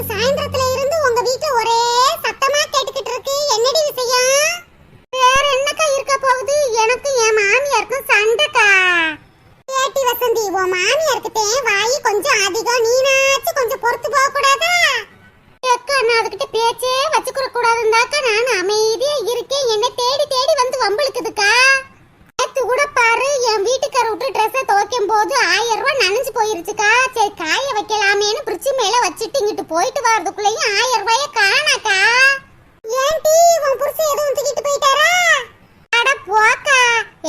நேத்து சாயந்தரத்துல இருந்து உங்க வீட்ல ஒரே சத்தமா கேட்டுக்கிட்டு இருக்கு. என்னடி விஷயம்? வேற என்னக்கா இருக்க போகுது? எனக்கும் என் மாமியாருக்கும் சண்டைக்கா. கேட்டி வசந்தி உன் மாமியார்கிட்ட வாய் கொஞ்சம் அதிகம். நீனாச்சும் கொஞ்சம் பொறுத்து போக கூடாதா அக்கா நான் அதுகிட்ட பேச்சே வச்சுக்கிற கூடாதுந்தாக்கா நான் அமைதியா இருக்கேன். என்ன தேடி தேடி வந்து வம்பளுக்குதுக்கா நேத்து கூட பாரு என் வீட்டுக்கார விட்டு ட்ரெஸ்ஸை துவைக்கும் போது ஆயிரம் ரூபாய் நனைஞ்சு போயிருச்சுக்கா சரி காய வைக்கலாமேன்னு பிரிட்ஜ் மேல வச்சுட்டு இங்கிட்டு போயிட்டு வர்றதுக்குள்ளேயும் ஆயிரம் ரூபாய காணாக்கா. ஏன்டி உன் புருஷன் எதுவும் தூக்கிட்டு போயிட்டாரா? அட போக்கா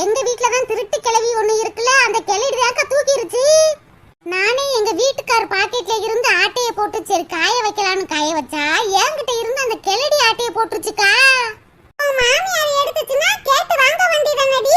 எங்க வீட்ல தான் திருட்டு கிளவி ஒண்ணு இருக்குல்ல அந்த கிளவி தாக்கா தூக்கிருச்சு. நானே எங்க வீட்டுக்கார் பாக்கெட்ல இருந்து ஆட்டைய போட்டு சரி காய வைக்கலாம்னு காய வச்சா என்கிட்ட இருந்து அந்த கிளடி ஆட்டைய போட்டுருச்சுக்கா. உன் மாமியார் எடுத்துச்சுன்னா கேட்டு வாங்க வேண்டியதானடி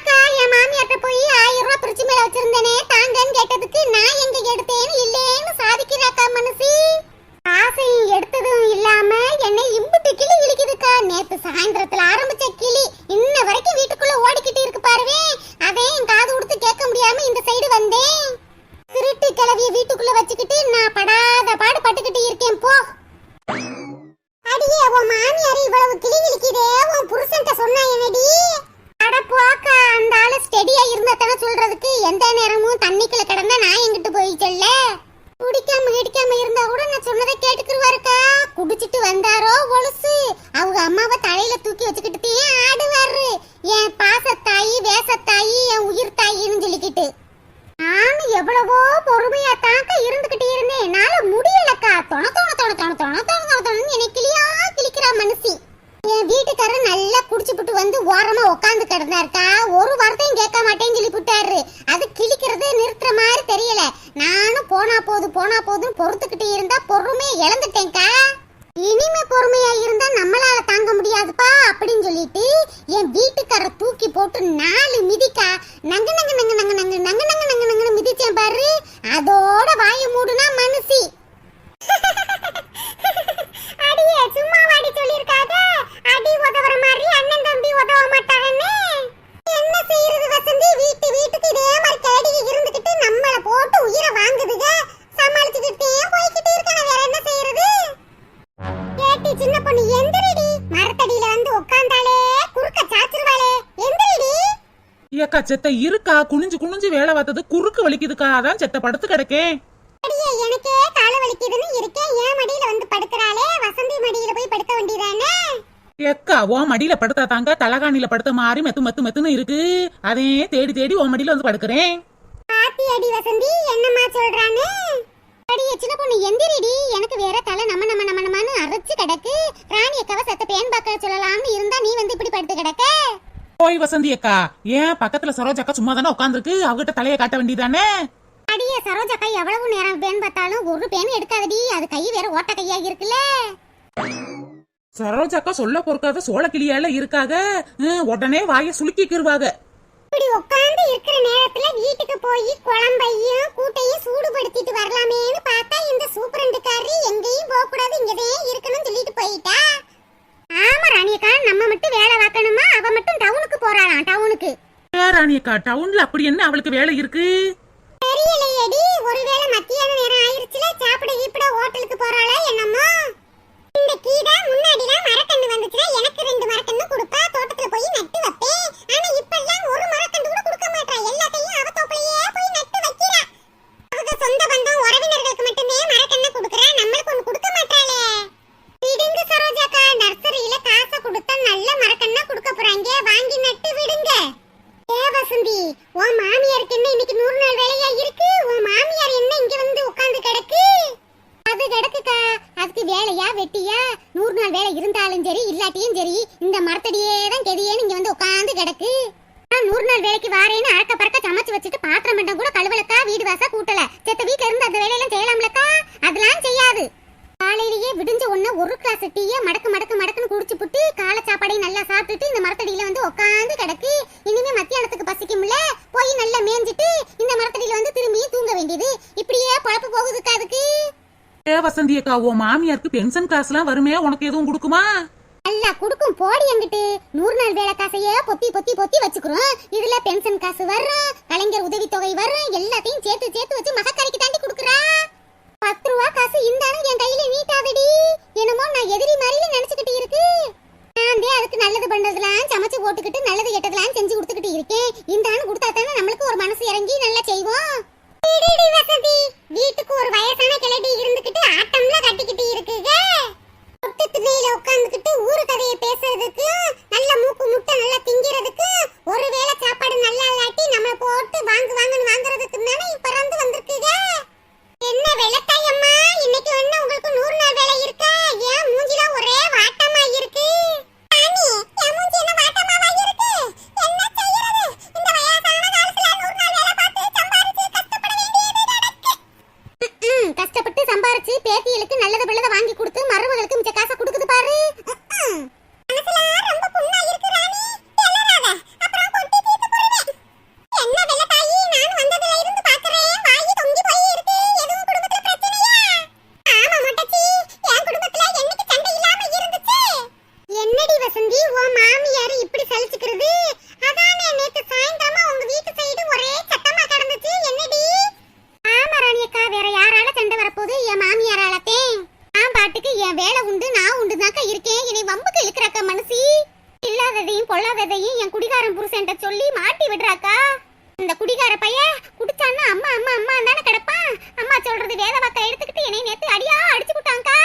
குறுக்கு வலிக்குதுக்கா அதான் செத்த படுத்து கிடக்கேன். அடியே எனக்கே கால வலிக்குதுன்னு இருக்கேன். ஏன் மடியில வந்து படுக்கறாளே? வசந்தி மடியில போய் படுக்க வேண்டியதானே? ஏக்கா ஓ மடியில படுத்தா தாங்க தலகாணில படுத்த மாதிரி மெத்து மெத்து மெத்துன்னு இருக்கு. அதே தேடி தேடி ஓ மடியில வந்து படுக்கிறேன். பாத்தி அடி வசந்தி என்னம்மா சொல்றானே அடியே சின்ன பொண்ணு எந்திரிடி. எனக்கு வேற தலை நம்ம நம்ம நம்ம நம்மன்னு அரைச்சு கிடக்கு. ராணி அக்காவை சத்த பேன் பார்க்க சொல்லலாம்னு இருந்தா நீ வந்து இப்படி படுத்து கிடக்க? போய் வசந்தி அக்கா ஏன் பக்கத்துல சரோஜ் அக்கா சும்மா தானே உட்காந்துருக்கு அவகிட்ட தலையை காட்ட வேண்டியதானே அடியே சரோஜக்கா எவ்வளவு நேரம் பேன் பார்த்தாலும் ஒரு பேன் எடுக்காதடி. அது கை வேற ஓட்ட கையா இருக்குல்ல. சரோஜ் அக்கா சொல்ல பொறுக்காத சோள கிளியால இருக்காக. உடனே வாயை சுலுக்கிக்கிருவாங்க இப்படி உட்கார்ந்து இருக்கிற நேரத்துல வீட்டுக்கு போய் குழம்பையும் கூட்டையும் சூடுபடுத்திட்டு வரலாமேன்னு பார்த்தா இந்த சூப்பரண்டுக்காரி எங்கேயும் போக கூடாது இங்கதே இருக்கணும்னு சொல்லிட்டு போயிட்டா. ஆமா ராணியக்கா நம்ம மட்டும் வேலை பார்க்கணுமா? அவ மட்டும் டவுனுக்கு போறாளாம் டவுனுக்கு. ஏ ராணி அக்கா டவுன்ல அப்படி என்ன அவளுக்கு வேலை இருக்கு? தெரியலையேடி ஒருவேளை மத்தியான நேரம் ஆயிருச்சுல சாப்பிட கீப்பிட ஹோட்டலுக்கு போறாளா என்னமோ? இந்த கீதா முன்னாடிலாம் மரக்கன்று வந்துச்சுன்னா எனக்கு ரெண்டு மரக்கன்று கொடுப்பா தோட்டத்துல போய் நட்டு வைப்பேன். ஆனா இப்பெல்லாம் ஒரு மரக்கன்று கூட கொடுக்க மாட்டா எல்லாத்தையும் அவ தோப்புலயே போய் நட்டு வைக்கிறா அவங்க சொந்த பந்தம் உறவினர்களுக்கு மட்டுமே மரக்கண்ணை கொடுக்கறா நம்மளுக்கு ஒண்ணு கொடுக்க மாட்டாளே விடுங்க சரோஜாக்கா நர்சரியில காசை கொடுத்தா நல்ல மரக்கண்ணா கொடுக்க போறாங்க வாங்கி நட்டு விடுங்க. ஏ வசந்தி உன் மாமியாருக்கு என்ன இன்னைக்கு நூறு நாள் வேலையா இருக்கு? உன் மாமியார் என்ன இங்க வந்து உட்கார்ந்து கிடக்கு? அது கிடக்குக்கா. அதுக்கு வேலையா வெட்டியா? நூறு நாள் வேலை இருந்தாலும் சரி இல்லாட்டியும் சரி இந்த மரத்தடியே தான் கெதியேன்னு இங்க வந்து உட்கார்ந்து கிடக்கு. நூறு நாள் வேலைக்கு வாரேன்னு அறக்க பறக்க சமைச்சு வச்சுட்டு பாத்திரம் மண்டம் கூட கழுவலக்கா வீடு வாசா கூட்டல. செத்த வீட்டுல இருந்து அந்த வேலையெல்லாம் செய்யலாம்லக்கா? அதெல்லாம் செய்யாது. காலையிலேயே விடிஞ்ச உடனே ஒரு கிளாஸ் டீயை மடக்கு மடக்கு மடக்குன்னு குடிச்சு புட்டு காலை சாப்பாடையும் நல்லா சாப்பிட்டுட்டு இந்த மரத்தடியில வந்து உட்காந்து கிடக்கு. இனிமே மத்தியானத்துக்கு பசிக்கும்ல போய் நல்லா மேய்ஞ்சிட்டு இந்த மரத்தடியில வந்து திரும்பியும் தூங்க வேண்டியது. இப்படியே பழப்பு போகுதுக்கா அதுக்கு. ஏ வசந்தி அக்கா உன் மாமியாருக்கு பென்ஷன் காசுலாம் வருமே உனக்கு எதுவும் கொடுக்குமா? நல்லா குடுக்கும் போடி எங்கிட்டு நூறு நாள் வேலை காசையே பொத்தி பொத்தி பொத்தி வச்சுக்கிறோம். இதுல பென்ஷன் காசு வரும் கலைஞர் உதவித்தொகை வரும் எல்லாத்தையும் சேர்த்து சேர்த்து வச்சு மகக்காரிக்கு தாண்டி கொடுக்குறா. பத்து ரூபா காசு இந்தாலும் என் கையில நீட்டாதடி. என்னமோ நான் எதிரி மாதிரியே நினைச்சுக்கிட்டு இருக்கு. நான் அதுக்கு நல்லது பண்றதுலாம் சமைச்சு போட்டுக்கிட்டு நல்லது கெட்டதெல்லாம் செஞ்சு கொடுத்துக்கிட்டு இருக்கேன். இந்தாலும் கொடுத்தா தானே நம்மளுக்கு ஒரு மனசு இறங்கி நல்லா செய்வோம். வீட்டுக்கு ஒரு வயசான கிளடி இருந்துகிட்டு ஆட்டம்ல கட்டிக்கிட்டு இருக்குங்க. ஒட்டு உட்காந்துக்கிட்டு ஊரு கதையை பேசுறதுக்கு நல்ல மூக்கு முட்டை நல்லா திங்கிறதுக்கு ஒருவேளை சாப்பாடு நல்லா இல்லாட்டி நம்மளை போட்டு வாங்கு வாங்குன்னு வாங்குறதுக்கு தானே பிறந்து என் குடிகாரன் புருஷன்ட்ட சொல்லி மாட்டி விடுறாக்கா. இந்த குடிகார பையன் குடிச்சான்னா அம்மா அம்மா அம்மா தானே கிடப்பான். அம்மா சொல்றது வேத வாக்கா எடுத்துக்கிட்டு என்னை நேத்து அடியா அடிச்சு விட்டாங்கா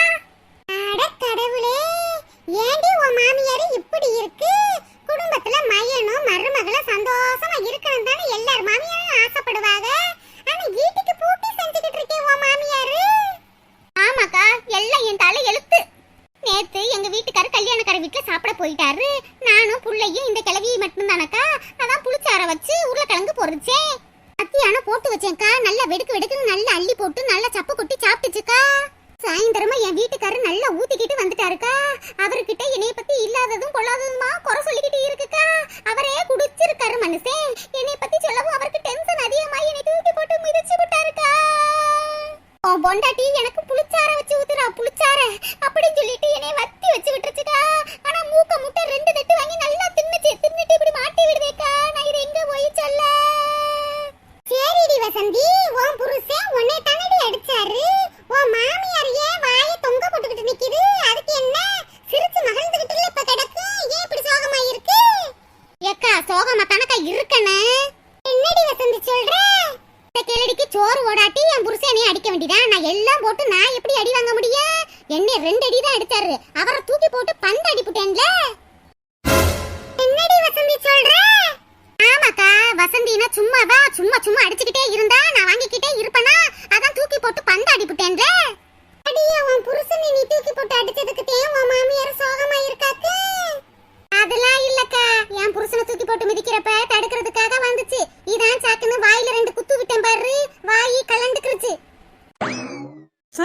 அட கடவுளே ஏண்டி உன் மாமியார் இப்படி இருக்கு? குடும்பத்துல மையனும் மருமகளும் சந்தோஷமா இருக்கணும் தானே எல்லார் மாமியாரும் ஆசைப்படுவாங்க. ஆனா வீட்டுக்கு பூட்டி செஞ்சுக்கிட்டு இருக்கேன் உன் மாமியாரு. ஆமாக்கா எல்லாம் என் தலை எழுத்து நேத்து எங்க வீட்டுக்காரர் கல்யாணக்கார வீட்டுல சாப்பிட போயிட்டாரு. நானும் புள்ளையும் இந்த கிளவி மட்டும்தானக்கா? அதான் புளிச்சார வச்சு உருளைக்கிழங்கு பொறிச்சேன் மத்தியானம் போட்டு வச்சேன்க்கா. நல்லா வெடுக்கு வெடுக்குன்னு நல்லா அள்ளி போட்டு நல்லா சப்பு கொட்டி சாப்பிட்டுச்சுக்கா. சாயந்தரமா என் வீட்டுக்காரர் நல்லா ஊத்திக்கிட்டு வந்துட்டாருக்கா. அவர்கிட்ட என்னைய பத்தி இல்லாததும் கொள்ளாததுமா குறை சொல்லிக்கிட்டு இருக்குக்கா. அவரே குடிச்சிருக்காரு மனுஷே என்னைய பத்தி சொல்லவும் அவருக்கு டென்ஷன் அதிகமா என்னை தூக்கி போட்டு மிதிச்சு விட்டாருக்கா. பொண்டாட்டி எனக்கு புளிச்சார வச்சு ஊத்துறா. புளிச்சார அப்படின்னு சொல்லிட்டு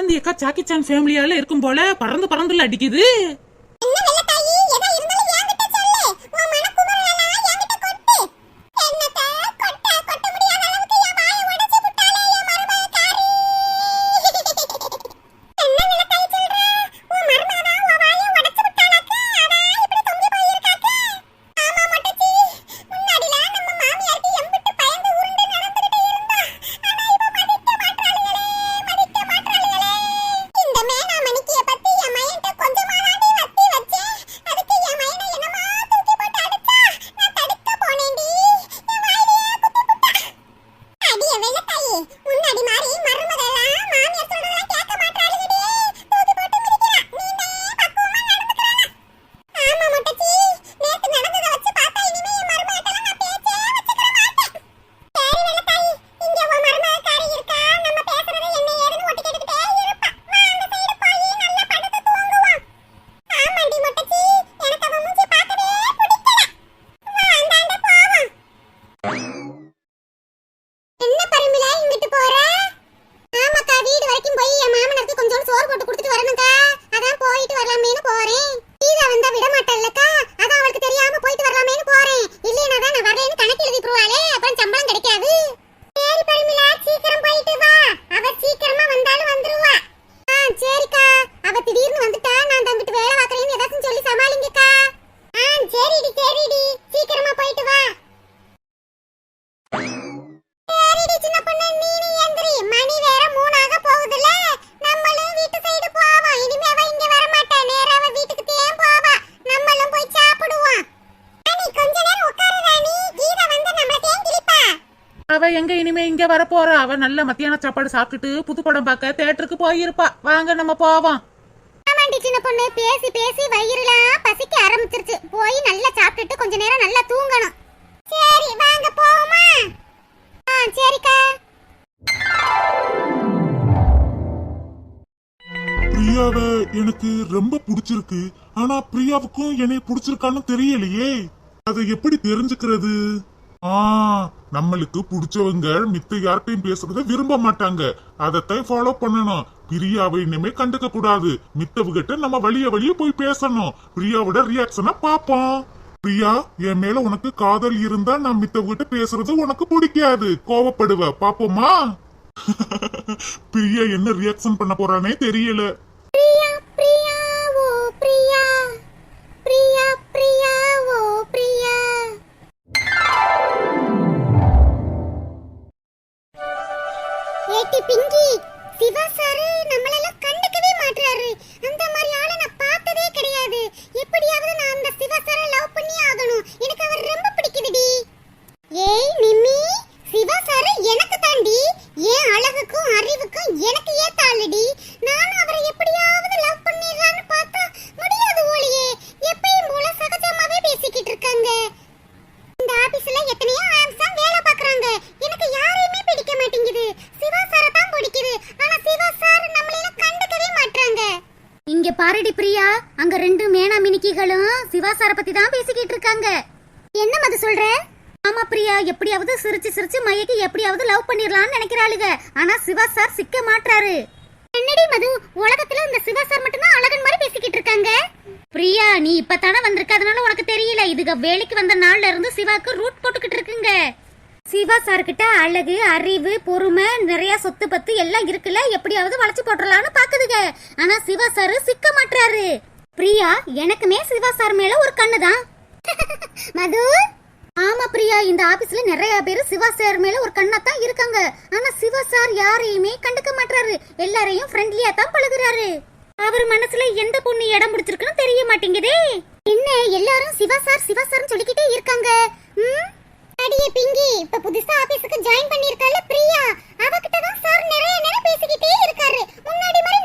ஆனந்தி அக்கா சாக்கி சான் ஃபேமிலியால இருக்கும் போல பறந்து பறந்துல அடிக்குது. இங்க வர போறா. அவ நல்ல மத்தியான சாப்பாடு சாப்பிட்டுட்டு புது படம் பார்க்க தேட்டருக்கு போயிருப்பா. வாங்க நம்ம போவோம். ஆமாண்டி சின்ன பொண்ணு. பேசி பேசி வயிறுலாம் பசிக்க ஆரம்பிச்சிருச்சு. போய் நல்லா சாப்பிட்டுட்டு கொஞ்ச நேரம் நல்லா தூங்கணும். சரி வாங்க போவோமா? ஆ சரிக்கா. பிரியாவை எனக்கு ரொம்ப பிடிச்சிருக்கு. ஆனா பிரியாவுக்கும் என்னை பிடிச்சிருக்கான்னு தெரியலையே. அதை எப்படி தெரிஞ்சுக்கிறது? ஆ நம்மளுக்கு பிடிச்சவங்க மித்த யார்கிட்டயும் பேசுறத விரும்ப மாட்டாங்க. அதைத்தான் ஃபாலோ பண்ணணும். பிரியாவை இனிமே கண்டுக்க கூடாது. மித்தவுகிட்ட நம்ம வழிய வழிய போய் பேசணும். பிரியாவோட ரியாக்ஷனை பாப்போம் பிரியா என் மேல உனக்கு காதல் இருந்தா நான் மித்தவுகிட்ட பேசுறது உனக்கு பிடிக்காது. கோவப்படுவ. பாப்போமா பிரியா என்ன ரியாக்ஷன் பண்ண போறானே தெரியல. பிரியா பிரியா ஓ பிரியா. பிரியா ஏட்டி பிங்கி. சிவா சாரு நம்மளெல்லாம் கண்டுக்கவே மாட்றாரு. அந்த மாதிரி ஆளை நான் பார்த்ததே கிடையாது. எப்படியாவது நான் அந்த சிவா சாரை லவ் பண்ணி ஆகணும். எனக்கு அவர் ரொம்ப பிடிக்குதுடி. ஏய் நிம்மி. சிவா சாரு எனக்கு தாண்டி. ஏன் அழகுக்கும் அறிவுக்கும் எனக்கு ஏத்த ஆளுடி. நானும் அவரை எப்படியாவது லவ் பண்ணிடலான்னு பார்த்தா முடியாது ஓலியே. எப்பயும் போல சகஜமாவே பேசிக்கிட்டு இருக்காங்க இந்த ஆபீஸ்ல எத்தனையோ ஆம்ஸா வேலை பார்க்கறாங்க எனக்கு யாரையுமே பிடிக்க மாட்டேங்குது சிவா சாரை தான் பிடிக்குது ஆனா சிவா சார் நம்மளெல்லாம் கண்டுக்கவே மாட்றாங்க இங்க பாருடி பிரியா. அங்க ரெண்டு மேனா மினிக்கிகளும் சிவா சார பத்தி தான் பேசிக்கிட்டு இருக்காங்க. என்ன மது சொல்ற? ஆமா பிரியா எப்படியாவது சிரிச்சு சிரிச்சு மையக்கு எப்படியாவது லவ் பண்ணிடலாம்னு நினைக்கிறாளுங்க ஆனா சிவா சார் சிக்க மாட்டாரு என்னடி மது உலகத்துல இந்த சிவா சார் மட்டும்தான் அழகன் மாதிரி பேசிக்கிட்டு இருக்காங்க? பிரியா நீ இப்பதானே வந்திருக்க அதனால உனக்கு தெரியல. இதுக வேலைக்கு வந்த நாள்ல இருந்து சிவாக்கு ரூட் போட்டுக்கிட்டு இருக்குங்க. சிவா சார் கிட்ட அழகு அறிவு பொறுமை நிறைய சொத்து பத்து எல்லாம் இருக்குல்ல? எப்படியாவது வளைச்சு போட்டுடலாம்னு பாக்குதுங்க. ஆனா சிவா சார் சிக்க மாட்டாரு பிரியா எனக்குமே சிவா சார் மேல ஒரு கண்ணுதான். மது? ஆமா பிரியா இந்த ஆபீஸ்ல நிறைய பேர் சிவா சார் மேல ஒரு கண்ணா தான் இருக்காங்க. ஆனா சிவா சார் யாரையுமே கண்டுக்க மாட்டாரு எல்லாரையும் ஃப்ரெண்ட்லியா தான் பழகுறாரு. அவர் மனசுல எந்த பொண்ணு இடம் பிடிச்சிருக்குன்னு தெரிய மாட்டேங்குதே. என்ன எல்லாரும் சிவா சார் சிவா சார்னு சொல்லிக்கிட்டே இருக்காங்க. ம்? அடியே பிங்கி இப்ப புதுசா ஆபீஸ்க்கு ஜாயின் பண்ணிருக்கல பிரியா? அவகிட்ட தான் சார் நிறைய நேரம் பேசிக்கிட்டே இருக்காரு. முன்னாடி மாதிரி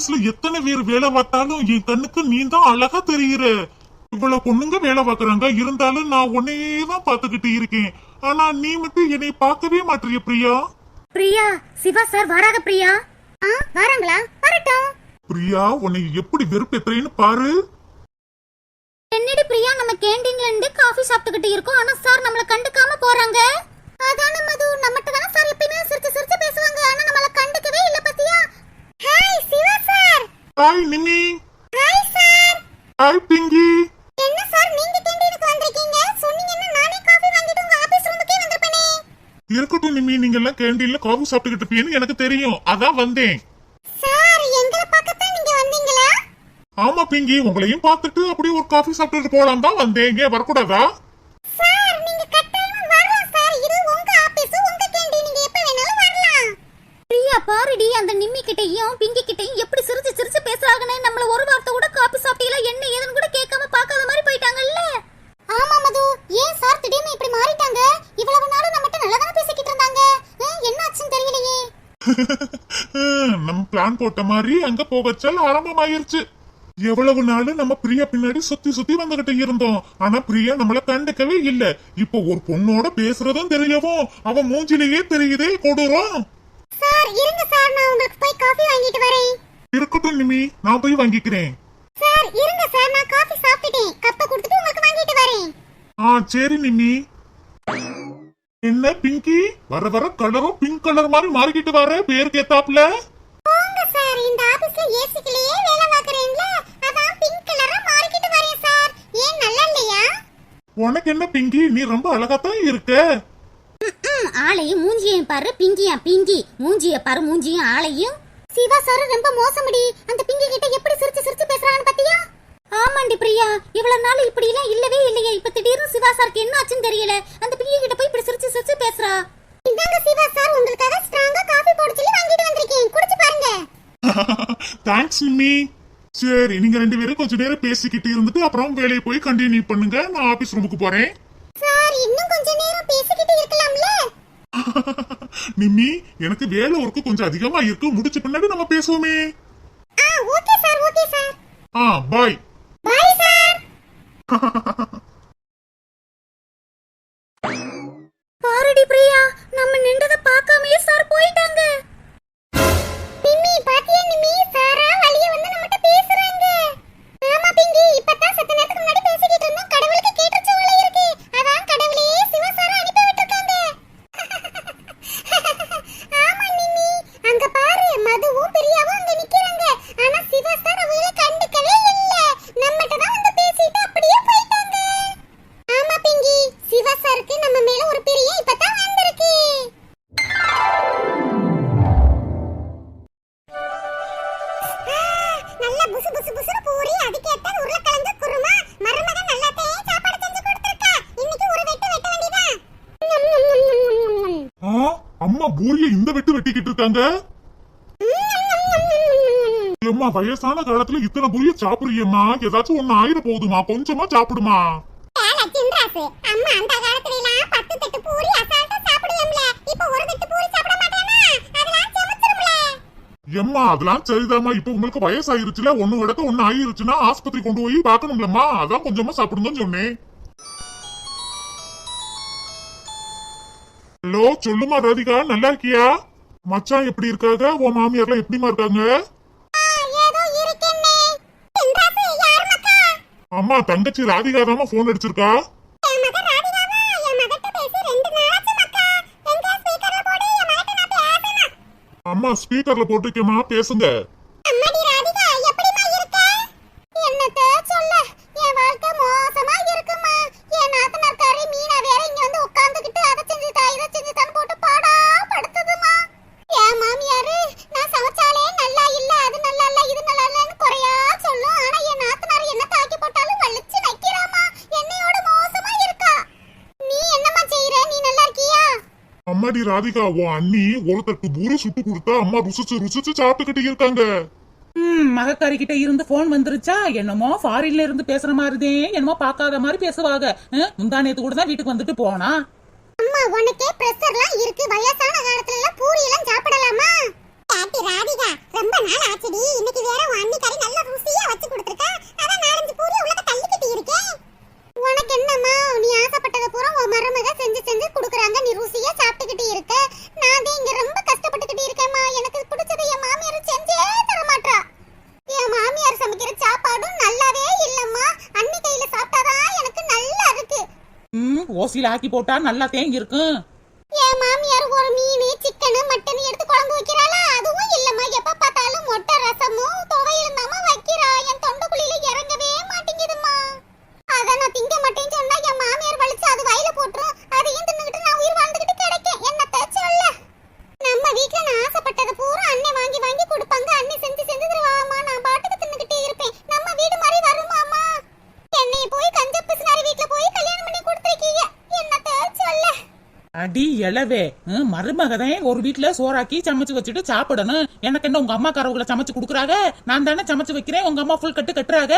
ஆபீஸ்ல எத்தனை பேர் வேலை பார்த்தாலும் என் கண்ணுக்கு நீ தான் அழகா தெரியுற. இவ்வளவு பொண்ணுங்க வேலை பார்க்கறாங்க. இருந்தாலும் நான் உன்னையே தான் பாத்துக்கிட்டு இருக்கேன். ஆனா நீ மட்டும் என்னை பார்க்கவே மாட்டிய பிரியா? பிரியா சிவா சார் வராக பிரியா. வராங்களா? வரட்டும். பிரியா உன்னை எப்படி வெறுப்பேத்துறேன்னு பாரு. என்னடி பிரியா நம்ம கேண்டீன்ல இருந்து காஃபி சாப்பிட்டுக்கிட்டு இருக்கோம். ஆனா சார் நம்மள கண்டுக்காம போறாங்க. அதான மது நம்மட்ட தான சார் எப்பயுமே சிரிச்சு சிரிச்சு பேசுவாங்க. ஆனா நம்மள கண்டுக்கவே இல்ல பாத்தியா? Hi Siva! Hi Nimmi hi sir hi Pinky என்ன சார் நீங்க கேண்டீனுக்கு வந்திருக்கீங்க. சொன்னீங்கன்னா நானே காபி வாங்கிட்டு உங்க ஆபீஸ் ரூமுக்கே வந்திருப்பேனே. இருக்கட்டும் நிம்மி நீங்க எல்லாம் கேண்டீன்ல காஃபி சாப்பிட்டுக்கிட்டு இருப்பீங்கன்னு எனக்கு தெரியும். அதான் வந்தேன். சார் எங்களை பார்க்கத்தான் நீங்க வந்தீங்களா? ஆமா பிங்கி உங்களையும் பார்த்துட்டு அப்படியே ஒரு காஃபி சாப்பிட்டுட்டு போலாம் தான் வந்தேன். இங்கே வரக்கூடாதா? பாருடி அந்த நிம்மி கிட்டயும் பிங்கி கிட்டயும் எப்படி சிரிச்சு சிரிச்சு பேசுறாங்கன்னு நம்மள ஒரு வார்த்தை கூட காபி சாப்பிட்டீங்களா என்ன ஏதுன்னு கூட கேட்காம பார்க்காத மாதிரி போயிட்டாங்கல்ல? ஆமா மது. ஏன் சார் திடீர்னு இப்படி மாறிட்டாங்க? இவ்வளவு நாளும் நம்மகிட்ட நல்லா தானே பேசிக்கிட்டு இருந்தாங்க. ஆ, என்ன ஆச்சுன்னு தெரியலையே. நம்ம பிளான் போட்ட மாதிரி அங்க போகச்சல் ஆரம்பமாயிருச்சு. எவ்வளவு நாள் நம்ம பிரியா பின்னாடி சுத்தி சுத்தி வந்துகிட்டு இருந்தோம். ஆனா பிரியா நம்மள கண்டுக்கவே இல்ல. இப்போ ஒரு பொண்ணோட பேசுறதும் தெரியவும் அவ மூஞ்சிலேயே தெரியுதே கொடூரம். சார் இருங்க சார் நான் உங்களுக்கு போய் காஃபி வாங்கிட்டு வரேன். இருக்கட்டும் நிமி. நான் போய் வாங்கிக்கிறேன். சார் இருங்க சார் நான் காஃபி சாப்பிட்டுட்டேன். கப்ப கொடுத்துட்டு உங்களுக்கு வாங்கிட்டு வரேன். ஆ சரி நிமி. என்ன பிங்கி? வர வர கலரும் பிங்க் கலர் மாதிரி மாறிக்கிட்டு வர பேருக்கு ஏத்தாப்ல போங்க சார் இந்த ஆபீஸ்ல ஏசிக்கலையே வேலை பாக்குறீங்களா பிங்க் கலரா மாறிக்கிட்டு சார். ஏன் நல்லா உனக்கு என்ன பிங்கி? நீ ரொம்ப அழகா தான் இருக்க. ஆளையும் மூஞ்சியையும் பாரு பிங்கியா பிங்கி. மூஞ்சிய பாரு மூஞ்சியும் ஆளையும். சிவா சார் ரொம்ப மோசமடி. அந்த பிங்கி கிட்ட எப்படி சிரிச்சு சிரிச்சு பேசுறான்னு பாத்தியா? ஆமாண்டி பிரியா. இவ்வளவு நாள் இப்படி எல்லாம் இல்லவே இல்லையே. இப்ப திடீர்னு சிவா சாருக்கு என்ன ஆச்சுன்னு தெரியல. அந்த பிங்கி கிட்ட போய் இப்படி சிரிச்சு சிரிச்சு பேசுறா. இந்தாங்க சிவா சார் உங்களுக்காக ஸ்ட்ராங்கா காஃபி போட சொல்லி வாங்கிட்டு வந்திருக்கேன். குடிச்சு பாருங்க. தேங்க்ஸ் மிம்மி சரி நீங்க ரெண்டு பேரும் கொஞ்ச நேரம் பேசிக்கிட்டு இருந்துட்டு அப்புறம் வேலையை போய் கண்டினியூ பண்ணுங்க. நான் ஆபீஸ் ரூமுக்கு போறேன். நிம்மி எனக்கு வேலை ஒர்க்கு கொஞ்சம் அதிகமா இருக்கு. முடிச்ச பின்னாடி நம்ம பேசுவோமே. Okay sir okay sir ah bye bye sir பாருடி பிரியா நம்ம நின்றத பார்க்காமயே சார் போயிட்டாங்க. நிம்மி பாத்தியா நிம்மி? சாரா வழிய வந்து நம்மகிட்ட பேசுறாங்க. ஆமா பிங்கி இப்பதான் சத்த நேரத்துக்கு வயசான காலத்துல இத்தனை பூரிய சாப்பிடுறியம்மா? ஏதாச்சும் ஒண்ணு ஆயிர போகுதுமா கொஞ்சமா சாப்பிடுமா? அம்மா அந்த காலத்துல எல்லாம் பத்து தட்டு பூரி அசால்ட்டா சாப்பிடுவேன்ல. இப்ப ஒரு தட்டு பூரி சாப்பிட மாட்டேனா? அதெல்லாம் செமிச்சிரும்ல. எம்மா அதெல்லாம் சரிதாம்மா. இப்ப உங்களுக்கு வயசாயிருச்சுல ஒண்ணு விடக்க ஒண்ணு ஆயிருச்சுன்னா ஆஸ்பத்திரி கொண்டு போய் பார்க்கணும்லம்மா. அதான் கொஞ்சமா சாப்பிடுங்கன்னு சொன்னேன். ஹலோ சொல்லுமா ராதிகா நல்லா இருக்கியா? மச்சான் எப்படி இருக்காங்க உன் மாமியார்லாம் எப்படிமா இருக்காங்க? அம்மா தங்கச்சி ராதிகா தாமா போன் அடிச்சிருக்கா? என் மகன் ராதிகாவா? என் ராதிகா உன் அண்ணி ஒரு தட்டு பூரி சுட்டு கொடுத்தா அம்மா ருசிச்சு ருசிச்சு சாப்பிட்டுக்கிட்டு இருக்காங்க. ம் மகக்காரி கிட்ட இருந்து போன் வந்துருச்சா? என்னமோ ஃபாரின்ல இருந்து பேசுற மாதிரிதே என்னமோ பார்க்காத மாதிரி பேசுவாங்க. முந்தா நேத்து கூட தான் வீட்டுக்கு வந்துட்டு போனா. அம்மா உனக்கே பிரஷர்லாம் இருக்கு. வயசான காலத்துல எல்லாம் பூரி எல்லாம் சாப்பிடலாமா? பாட்டி ராதிகா ரொம்ப நாள் ஆச்சுடி. இன்னைக்கு வேற உன் அண்ணிக்காரி நல்ல ருசியா வச்சு கொடுத்துருக்கா. அதான் நாலஞ்சு பூரி உள்ள தள்ளிக்கிட்டு இருக்கேன் உனக்கு என்னம்மா நீ ஆசைப்பட்டத பூரா உன் மருமக செஞ்சு செஞ்சு கொடுக்குறாங்க. நீ ருசியா சாப்பிட்டுக்கிட்டு இருக்க. நான் தான் இங்க ரொம்ப கஷ்டப்பட்டுக்கிட்டு இருக்கேம்மா. எனக்கு பிடிச்சதை என் மாமியார் செஞ்சே தர மாட்டா என் மாமியார் சமைக்கிற சாப்பாடும் நல்லாவே இல்லம்மா. அண்ணி கையில சாப்பிட்டாதான் எனக்கு நல்லா இருக்கு. ம் ஓசில ஆக்கி போட்டா நல்லா தேங்கி இருக்கும் என் மாமியார் ஒரு மீன் சிக்கன் மட்டன் எடுத்து குழம்பு வைக்கிறாளா? அதுவும் இல்லம்மா. எப்ப பார்த்தாலும் மொட்டை ரசமும் துவையிலும் தாமா வைக்கிறா. என் தொண்டைக்குழியில இறங்கவே மாட்டேங்குதும்மா. அத நான் திங்க மாட்டேன்னு சொன்னா என் மாமியார் வலிச்சு அது வயல போட்டுரும். அதையும் தின்னுகிட்டு நான் உயிர் வாழ்ந்துகிட்டு கிடைக்கேன். என்னத்த சொல்ல. நம்ம வீட்ல நான் ஆசைப்பட்டது பூரா அண்ணே வாங்கி வாங்கி கொடுப்பாங்க. அண்ணே செஞ்சு செஞ்சு தருவாமா நான் பாட்டுக்கு தின்னுகிட்டே இருப்பேன். நம்ம வீடு மாதிரி வருமாமா என்னைய போய் கஞ்ச பிசுனாரி வீட்ல போய் கல்யாணம் பண்ணி கொடுத்துருக்கீங்க. என்னத்த சொல்ல. அடி எழவே. மருமக மருமகதான் ஒரு வீட்டுல சோறாக்கி சமைச்சு வச்சுட்டு சாப்பிடணும். எனக்கு என்ன உங்க அம்மா காரவங்களை சமைச்சு கொடுக்குறாங்க நான் தானே சமைச்சு வைக்கிறேன். உங்க அம்மா ஃபுல் கட்டு கட்டுறாங்க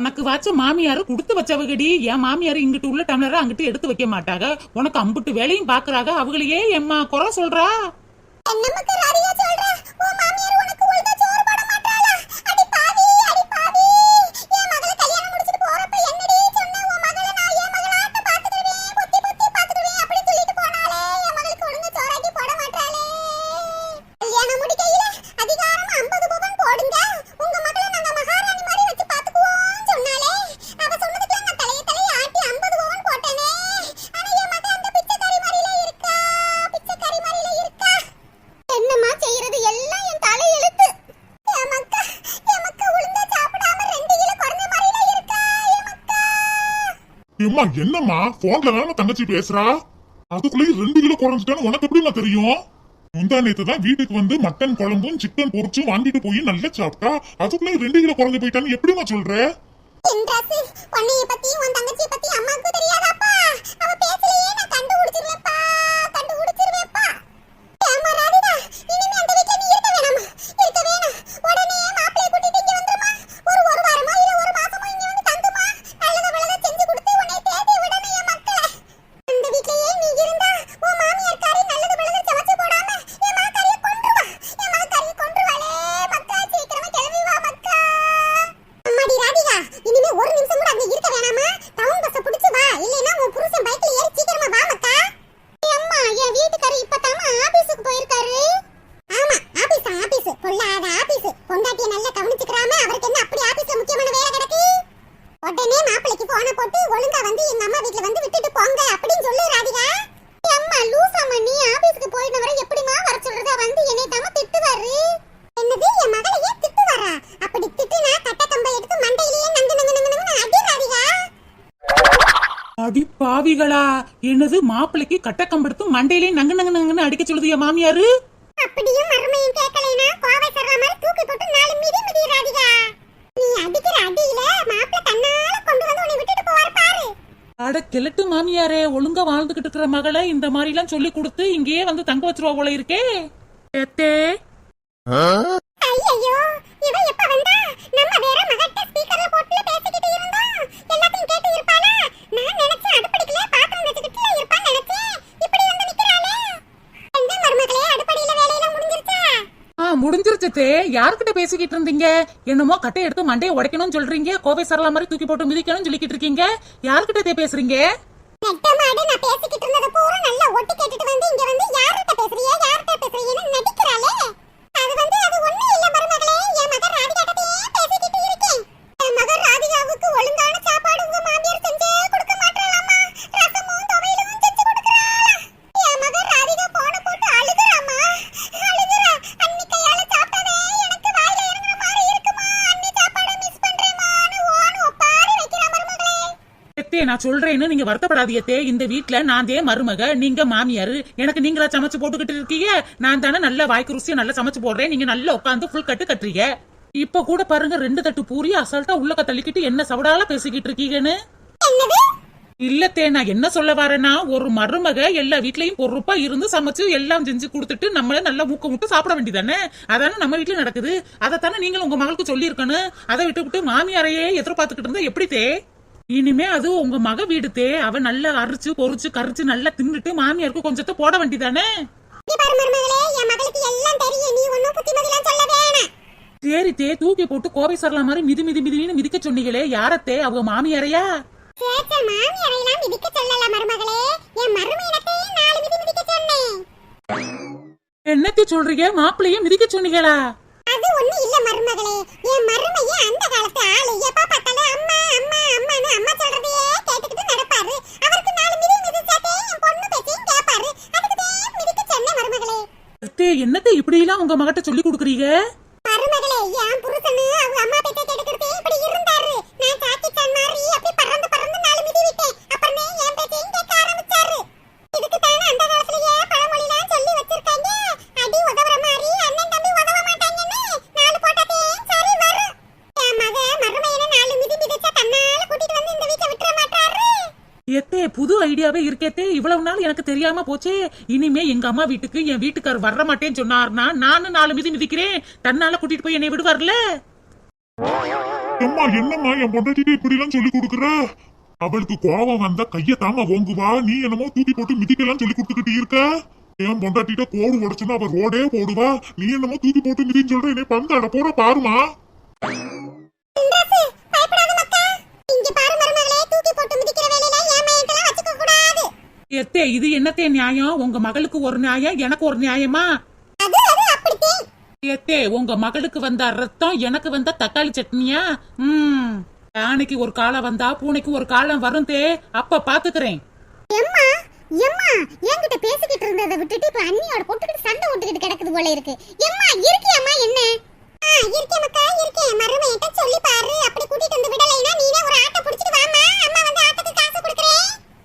உனக்கு வாச்ச மாமியாரு கொடுத்து வச்சவகடி. என் மாமியார் இங்கிட்டு உள்ள டம்ளரை அங்கிட்டு எடுத்து வைக்க மாட்டாங்க உனக்கு அம்புட்டு வேலையும் பாக்குறாங்க அவங்களையே எம்மா குறை சொல்றா? என்னம்மா? போன்ல தானே தங்கச்சி பேசுறா? அதுக்குள்ளேயும் ரெண்டு கிலோ குறைஞ்சிட்டான்னு உனக்கு எப்படிமா தெரியும்? முந்தா நேத்து தான் வீட்டுக்கு வந்து மட்டன் குழம்பும் சிக்கன் பொரிச்சும் வாங்கிட்டு போய் நல்லா சாப்பிட்டா அதுக்குள்ளேயும் ரெண்டு கிலோ குறைஞ்சு போயிட்டான்னு எப்படிமா சொல்ற? பத்தி உன் தங்கச்சி பத்தி அம்மாவுக்கு தெரியாது. பாவிகளா என்னது மாப்பிளைக்கு கட்டக்கம்பெடுத்து மண்டையிலே நங்கு நங்கு நங்குன்னு அடிக்க சொல்லுது என் மாமியாரு? அப்படியும் மருமையும் கேட்கலைனா கோவை சர்ற மாதிரி தூக்கி போட்டு நாலு மிதி மிதி ராதிகா நீ அடிக்கிற அடியில மாப்பிள்ள தன்னால கொண்டு வந்து உன்னை விட்டுட்டு போவார் பாரு. அட கிழட்டு மாமியாரே ஒழுங்கா வாழ்ந்துகிட்டு இருக்கிற மகளை இந்த மாதிரி எல்லாம் சொல்லி கொடுத்து இங்கேயே வந்து தங்க வச்சிருவா போல இருக்கே. முடிஞ்சிருச்சத்தே யாருக்கிட்ட பேசிக்கிட்டு இருந்தீங்க? என்னமோ கட்டை எடுத்து மண்டையை உடைக்கணும்னு சொல்றீங்க. கோவை சரளா மாதிரி தூக்கி போட்டு மிதிக்கணும்னு சொல்லிக்கிட்டு இருக்கீங்க. யாருக்கிட்ட பேசுறீங்க? நான் பேசிக்கிட்டு இருந்தத பூரா நல்லா ஒட்டு கேட்டுட்டு வந்து இங்க வந்து யார்கிட்ட பேசுறீங்க யார்கிட்ட பேசுறீங்கன்னு நடிக்கிறாளே. நான் சொல்றேன்னு நீங்க வருத்தப்படாதீங்கத்தே இந்த வீட்ல நான் தே மருமக. நீங்க மாமியாரு. எனக்கு நீங்களா சமைச்சு போட்டுக்கிட்டு இருக்கீங்க? நான் தானே நல்ல வாய்க்கு ருசியா நல்லா சமைச்சு போடுறேன். நீங்க நல்லா உட்காந்து ஃபுல் கட்டு கட்டுறீங்க. இப்ப கூட பாருங்க ரெண்டு தட்டு பூரி அசால்ட்டா உள்ளக்க தள்ளிக்கிட்டு என்ன சவடால பேசிக்கிட்டு இருக்கீங்கன்னு? இல்லத்தே நான் என்ன சொல்ல வரேன்னா ஒரு மருமக எல்லா வீட்லயும் பொறுப்பா இருந்து சமைச்சு எல்லாம் செஞ்சு கொடுத்துட்டு நம்மள நல்லா மூக்க விட்டு சாப்பிட வேண்டியதானே? அதானே நம்ம வீட்ல நடக்குது. அதைத்தானே நீங்களும் உங்க மகளுக்கு சொல்லி இருக்கணும் அதை விட்டு விட்டு மாமியாரையே எதிர்பார்த்துக்கிட்டு இருந்தா எப்படி தே? இனிமே அது உங்க மக வீடு தே அவ நல்லா அரிச்சு பொரிச்சு கரிச்சு நல்லா தின்னுட்டு மாமியாருக்கு கொஞ்சத்தை போட வேணாம். சரி தே தூக்கி போட்டு கோவை சரலா மாதிரி மிதி மிதி மிதின்னு மிதிக்க சொன்னீங்களே. யாரத்தே அவங்க மாமியாரையா? என்னத்தை சொல்றீங்க? மாப்பிள்ளைய மிதிக்க சொன்னீங்களா? அது ஒண்ணு இல்ல மருமகளே. என் மருமையே அந்த காலத்து ஆளு எப்ப பார்த்தாலும் என்னத்தை உங்க மகிட்ட சொல்லி கொடுக்குறீங்க? எனக்கு தெரியாம போச்சே. இனிமே எங்க அம்மா வீட்டுக்கு என் வீட்டுக்கார் வர மாட்டேன்னு சொன்னார்னா நானும் நாலு மிதி மிதிக்கிறேன். தன்னால கூட்டிட்டு போய் என்னை விடுவார்ல? அம்மா என்னம்மா என் பொண்டாட்டிட்டு இப்படி எல்லாம் சொல்லி கொடுக்குற? அவளுக்கு கோபம் வந்தா கைய தாம ஓங்குவா. நீ என்னமோ தூக்கி போட்டு மிதிக்கலாம் சொல்லி கொடுத்துக்கிட்டு இருக்க. என் பொண்டாட்டிட்ட கோடு உடச்சுன்னா அவ ரோடே போடுவா. நீ என்னமோ தூக்கி போட்டு மிதின்னு சொல்ற. என்னை பந்து அட போற பாருமா இந்திரசு பயப்படாத மக்கா இங்க பாரு மருமகளே தூக்கி போட்டு மிதிக்கிற வேலையில என் மையத்தெல்லாம் வச்சுக்க கூடாது எத்தே இது என்னத்தே நியாயம்? உங்க மகளுக்கு ஒரு நியாயம் எனக்கு ஒரு நியாயமா? எத்தே உங்க மகளுக்கு வந்த ரத்தம் எனக்கு வந்த தக்காளி சட்னியா? ம். யானைக்கு ஒரு காலம் வந்தா பூனைக்கு ஒரு காலம் வரும் தே. அப்ப பாத்துக்கிறேன். எம்மா எம்மா என்கிட்ட பேசிக்கிட்டு இருந்ததை விட்டுட்டு இப்ப அண்ணியோட போட்டுக்கிட்டு சண்டை விட்டுக்கிட்டு கிடக்குது போல இருக்கு. எம்மா இருக்கியம்மா என்ன? ஆ இருக்கேன் மக்கா இருக்கேன் மருமையிட்ட சொல்லி பாரு அப்படி கூட்டிட்டு வந்து விடலைன்னா நீனே ஒரு ஆட்டை புடிச்சிட்டு வாமா அம்மா வந்து ஆட்டுக்கு காசு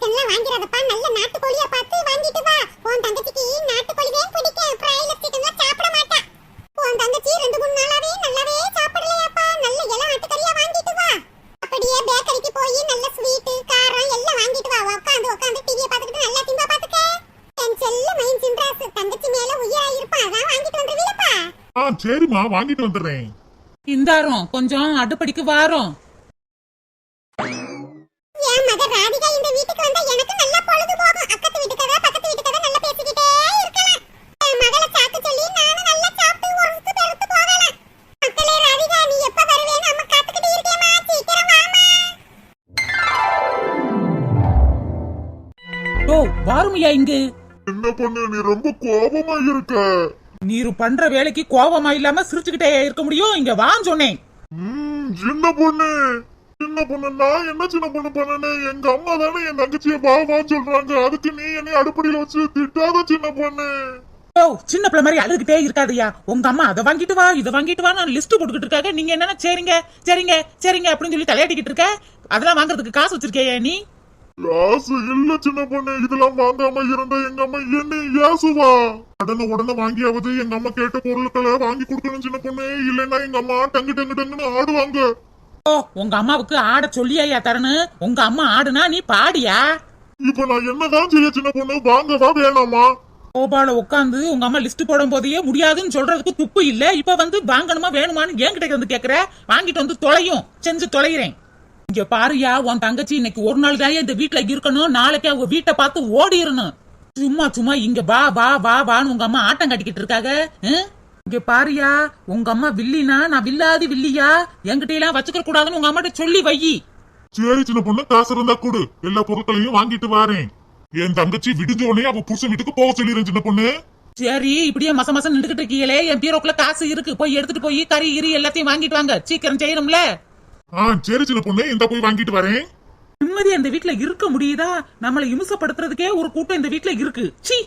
சிக்கன்லாம் வாங்கிடாதப்பா நல்ல நாட்டுக்கோழியா பார்த்து வாங்கிட்டு வா. உன் தங்கச்சிக்கு நாட்டுக்கோழி தான் பிடிக்கும். பிராய்லர் சிக்கன்லாம் சாப்பிட மாட்டா. உன் தங்கச்சி ரெண்டு மூணு நாளாவே நல்லாவே சாப்பிடலையாப்பா. நல்ல எல்லாம் ஆட்டுக்கறியா வாங்கிட்டு வா. அப்படியே பேக்கரிக்கு போய் நல்ல ஸ்வீட் காரம் எல்லாம் வாங்கிட்டு வா. உட்காந்து உட்காந்து டிவியை பார்த்துக்கிட்டு நல்லா திம்பா பாத்துக்க என் செல்ல மைன் சின்ராசு தங்கச்சி மேல உயிரா இருப்பா. அதான் வாங்கிட்டு வந்துருவீலப்பா. ஆ சரிம்மா. வாங்கிட்டு வந்துடுறேன். இந்தாரோம் கொஞ்சம் அடுப்படிக்கு வாரோம். ஓ வாருமையா இங்கு? என்ன பொண்ணு நீ ரொம்ப கோபமா இருக்க. நீரு பண்ற வேலைக்கு கோபமா இல்லாம சிரிச்சுக்கிட்டே இருக்க முடியும்? இங்க வான்னு சொன்னேன். சின்ன பொண்ணு. சின்ன பொண்ணு நான் என்ன சின்ன பொண்ணு பண்ணனேன் எங்க அம்மா தானே என் தங்கச்சிய பாவான்னு சொல்றாங்க. அதுக்கு நீ என்னை அடுப்படியில வச்சு திட்டாத சின்ன பொண்ணு. ஓ சின்ன பிள்ளை மாதிரி அழுதுகிட்டே இருக்காதயா? உங்க அம்மா அதை வாங்கிட்டு வா இதை வாங்கிட்டு வா நான் லிஸ்ட் போட்டுக்கிட்டு இருக்காங்க. நீங்க என்னன்னா சரிங்க சரிங்க சரிங்க அப்படின்னு சொல்லி தலையாட்டிக்கிட்டு இருக்க? அதெல்லாம் வாங்குறதுக்கு காசு வச்சிருக்கேயா நீ? காசு இல்ல சின்ன பொண்ணு. இதெல்லாம் வாங்காம இருந்தா எங்க அம்மா என்ன ஏசுவா உடனே உடனே வாங்கியாவது எங்க அம்மா கேட்ட பொருட்களை வாங்கி கொடுக்கணும் சின்ன பொண்ணு. இல்லைன்னா எங்க அம்மா டங்கு டங்கு டங்குன்னு ஆடுவாங்க. ஓ உங்க அம்மாவுக்கு ஆட சொல்லியா தரணும் உங்க அம்மா ஆடுனா நீ பாடியா? இப்ப நான் என்னதான் செய்ய சின்ன பொண்ணு? வாங்கவா வேணாமா? கோபால உட்காந்து உங்க அம்மா லிஸ்ட் போடும் போதே முடியாதுன்னு சொல்றதுக்கு துப்பு இல்ல. இப்ப வந்து வாங்கணுமா வேணுமான்னு என்கிட்ட வந்து கேக்குற? வாங்கிட்டு வந்து தொலையும். செஞ்சு தொலைகிறேன் இங்க பாருயா உன் தங்கச்சி இன்னைக்கு ஒரு நாள் தான் இந்த வீட்டுல இருக்கணும். நாளைக்கு அவங்க வீட்டை பார்த்து ஓடிடணும். சும்மா சும்மா இங்க வா வா வா வான்னு உங்க அம்மா ஆட்டம் கட்டிக்கிட்டு இருக்காங்க? இங்க பாருயா உங்க அம்மா வில்லினா நான் வில்லாது வில்லியா? என்கிட்ட எல்லாம் வச்சுக்க கூடாதுன்னு உங்க அம்மாட்ட சொல்லி வை. சரி சின்ன பொண்ணு காசு இருந்தா கொடு. எல்லா பொருட்களையும் வாங்கிட்டு வாரேன். என் தங்கச்சி விடிஞ்ச உடனே அவ புருஷன் வீட்டுக்கு போக சொல்லிடுறேன் சின்ன பொண்ணு. சரி இப்படியே மச மசம் நின்றுகிட்டு இருக்கீங்களே என் பீரோக்குள்ள காசு இருக்கு. போய் எடுத்துட்டு போய் கறி இறி எல்லாத்தையும் வாங்கிட்டு வாங்க. சீக்கிரம் செய்யணும்ல. ஆ சரி சின்ன பொண்ணு இந்த போய் வாங்கிட்டு வரேன். நிம்மதி அந்த வீட்ல இருக்க முடியுதா? நம்மளை இம்சப்படுத்துறதுக்கே ஒரு கூட்டம் இந்த வீட்ல இருக்கு. சீ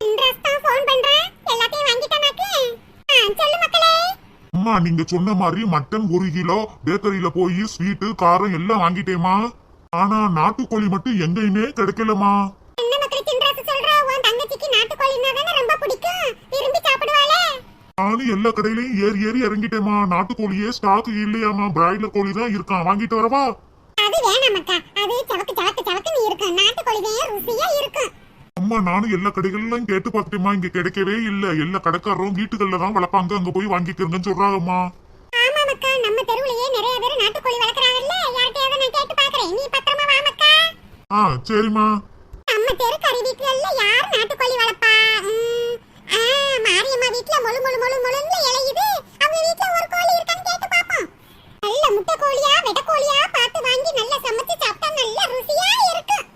சின்ராஸ் தான் ஃபோன் பண்றேன். எல்லாத்தையும் வாங்கிட்டானாக்கு ஆ சொல்லு மக்களே. அம்மா நீங்க சொன்ன மாதிரி மட்டன் ஒரு கிலோ பேக்கரியில போய் ஸ்வீட்டு காரம் எல்லாம் வாங்கிட்டேமா ஆனா நாட்டுக்கோழி மட்டும் எங்கேயுமே கிடைக்கலமா விரும்பி சாப்பிடுவாளே. நானும் எல்லா கடையிலயும் ஏறி ஏறி இறங்கிட்டேமா நாட்டுக்கோழியே ஸ்டாக் இல்லையாமா பிராய்லர் கோழி தான் இருக்கான். வாங்கிட்டு வரவா? அது வேணாம் மக்கா அது சவக்கு சவக்கு சவக்குன்னு இருக்கும். நாட்டுக்கோழி தான் ருசியா இருக்கும். அம்மா நானும் எல்லா கடைகள்லாம் கேட்டு பார்த்துட்டேமா இங்க கிடைக்கவே இல்ல. எல்லா கடைக்காரரும் வீட்டுகள்ல தான் வளர்ப்பாங்க. அங்க போய் வாங்கிக்கிறங்கன்னு சொல்றாங்கம்மா. ஆமா மக்கா நம்ம தெருவுலயே நிறைய பேர் நாட்டுக்கோழி வளர்க்கறாங்கல்ல. யார்கிட்டயாவது நான் கேட்டு பாக்குறேன் நீ பத்திரமா வா மக்கா. ஆ சரிம்மா. நம்ம தெரு கறி வீட்டுல யார் நாட்டுக்கோழி வளர்ப்பா? மாரியம்மா வீட்ல மொழு மொழு மொழு மொழுன்னு இலையுது. அவங்க வீட்ல ஒரு கோழி இருக்கான்னு கேட்டு பாப்போம் நல்ல முட்டை கோழியா வெட கோழியா பார்த்து வாங்கி நல்லா சமைச்சு சாப்பிட்டா நல்ல ருசியா இருக்கும்.